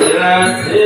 Yeah.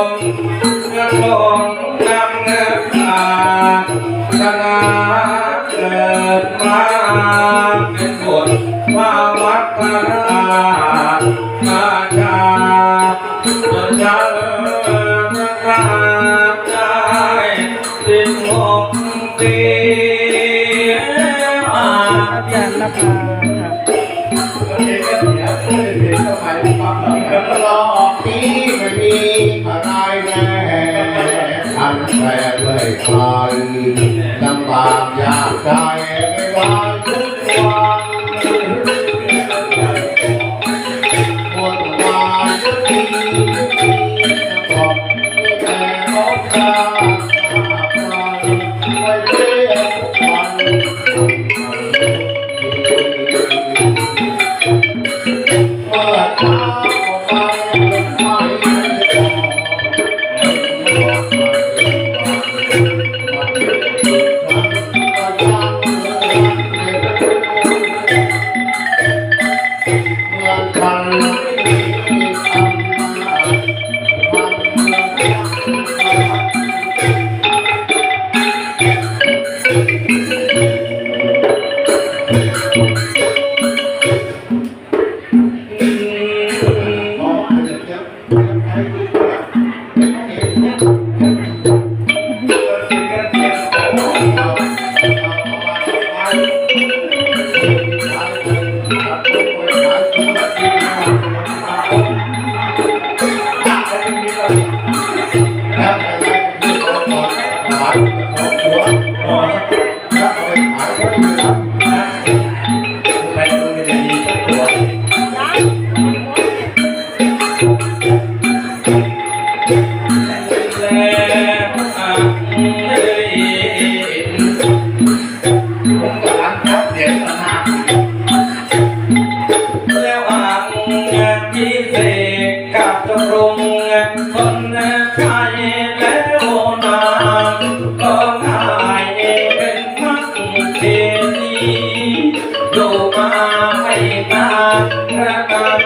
องเงินทองนำเงินมาชนะเกิดมาเป็าวัดพากจนเจริญพระ แม่ไม่คลายลำบากยากใจไม่ว่าทุกวัน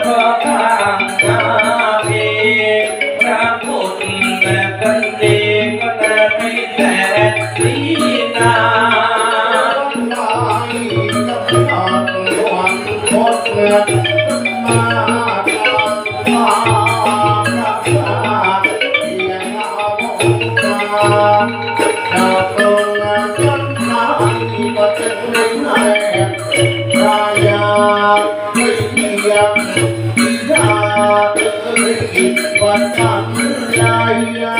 কথা วดกำาย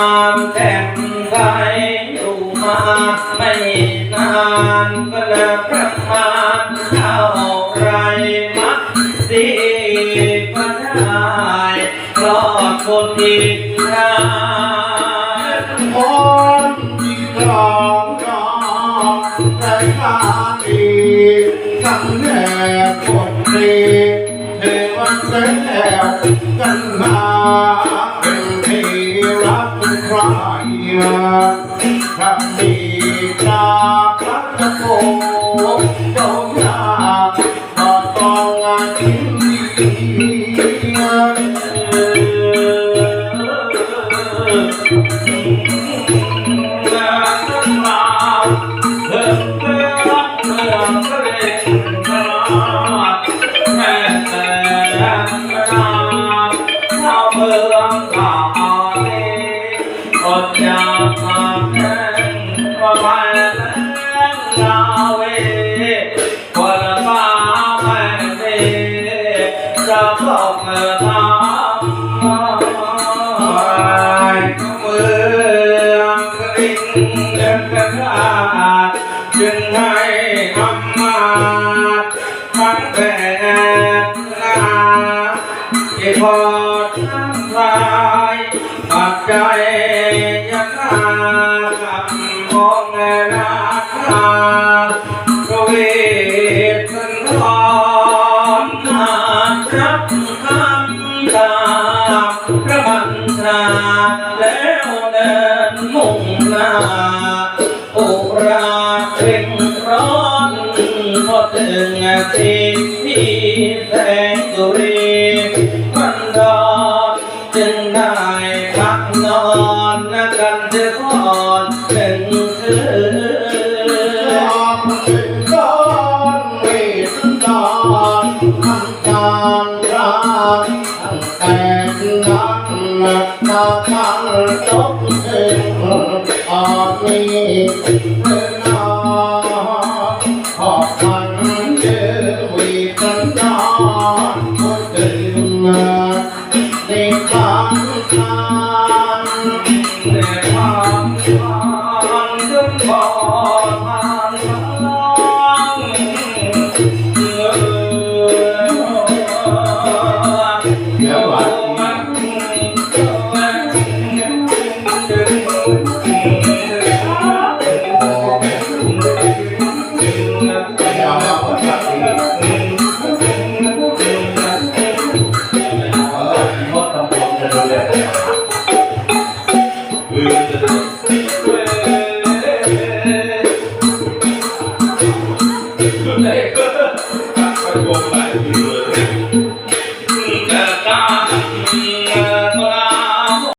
ามแต่งไว้อยู่มาไม่นานก็เลิกประมาณเท่าไรมักสีก็ได้รอดคนอีกนานคนที่กลองกองแต่มาอีกทั้งแน่คนดีเทวันแสบกัน Shanti 啊！喂。านรักตั้งแต่นั้นตาพังจบถึงตอนนี้เมื่อนอนอบฝันเจอวีกันดอนก็ตื่นเด็ก Yeah.